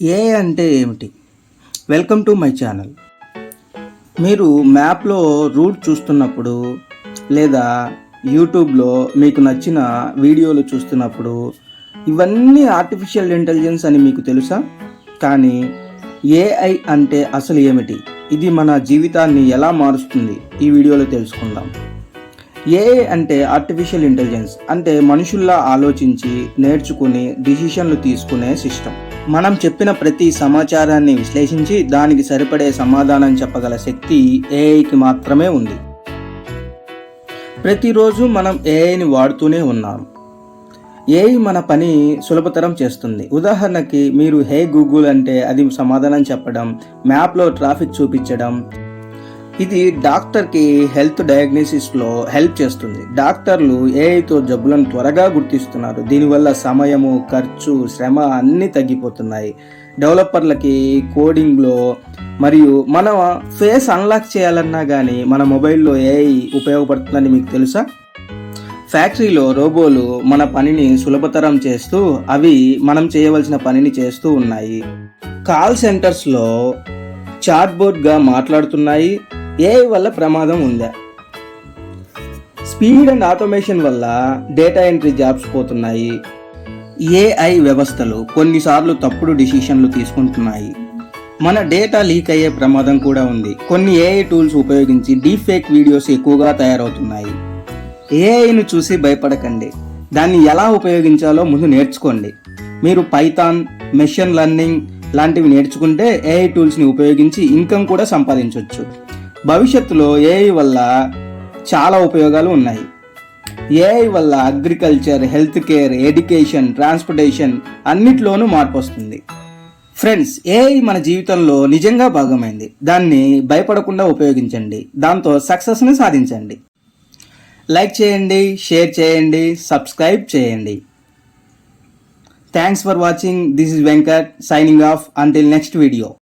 ఏ అంటే ఏమిటి? Welcome to my channel మీరు మ్యాప్లో రూట్ చూస్తున్నప్పుడు లేదా యూట్యూబ్లో మీకు నచ్చిన వీడియోలు చూస్తున్నప్పుడు ఇవన్నీ ఆర్టిఫిషియల్ ఇంటెలిజెన్స్ అని మీకు తెలుసా? కానీ ఏఐ అంటే అసలు ఏమిటి? ఇది మన జీవితాన్ని ఎలా మారుస్తుంది? ఈ వీడియోలో తెలుసుకుందాం. ఏఐ అంటే ఆర్టిఫిషియల్ ఇంటెలిజెన్స్ అంటే మనుషుల్లా ఆలోచించి నేర్చుకుని డిసిషన్లు తీసుకునే సిస్టమ్ మనం చెప్పిన ప్రతి సమాచారాన్ని విశ్లేషించి దానికి సరిపడే సమాధానం చెప్పగల శక్తి ఏఐకి మాత్రమే ఉంది. ప్రతిరోజు మనం ఏఐని వాడుతూనే ఉన్నాం. ఏఐ మన పని సులభతరం చేస్తుంది. ఉదాహరణకి మీరు హే గూగుల్ అంటే అది సమాధానం చెప్పడం మ్యాప్లో ట్రాఫిక్ చూపించడం ఇది డాక్టర్కి హెల్త్ డయాగ్నోసిస్లో హెల్ప్ చేస్తుంది. డాక్టర్లు ఏఐతో జబ్బులను త్వరగా గుర్తిస్తున్నారు. దీనివల్ల సమయము ఖర్చు శ్రమ అన్నీ తగ్గిపోతున్నాయి. డెవలపర్లకి కోడింగ్లో మరియు మన ఫేస్ అన్లాక్ చేయాలన్నా కానీ మన మొబైల్లో ఏఐ ఉపయోగపడుతుందని మీకు తెలుసా? ఫ్యాక్టరీలో రోబోలు మన పనిని సులభతరం చేస్తూ అవి మనం చేయవలసిన పనిని చేస్తూ ఉన్నాయి. కాల్ సెంటర్స్లో చాట్బోర్డ్గా మాట్లాడుతున్నాయి. ఏఐ వల్ల ప్రమాదం ఉందా? స్పీడ్ అండ్ ఆటోమేషన్ వల్ల డేటా ఎంట్రీ జాబ్స్ పోతున్నాయి. ఏఐ వ్యవస్థలు కొన్నిసార్లు తప్పుడు డిసిషన్లు తీసుకుంటున్నాయి. మన డేటా లీక్ అయ్యే ప్రమాదం కూడా ఉంది. కొన్ని ఏఐ టూల్స్ ఉపయోగించి డీప్ ఫేక్ వీడియోస్ ఎక్కువగా తయారవుతున్నాయి. ఏఐను చూసి భయపడకండి. దాన్ని ఎలా ఉపయోగించాలో ముందు నేర్చుకోండి. మీరు పైథాన్ మెషిన్ లెర్నింగ్ లాంటివి నేర్చుకుంటే ఏఐ టూల్స్ని ఉపయోగించి ఇన్కమ్ కూడా సంపాదించవచ్చు భవిష్యత్తులో ఏఐ వల్ల చాలా ఉపయోగాలు ఉన్నాయి. ఏఐ వల్ల agriculture health care education transportation అన్నిట్లోనూ మార్పు వస్తుంది. ఫ్రెండ్స్ ఏఐ మన జీవితంలో నిజంగా భాగమైంది. దాన్ని భయపడకుండా ఉపయోగించండి. దాంతో సక్సెస్ని సాధించండి. లైక్ చేయండి షేర్ చేయండి సబ్స్క్రైబ్ చేయండి. Thanks for watching this is Venkat signing off until next video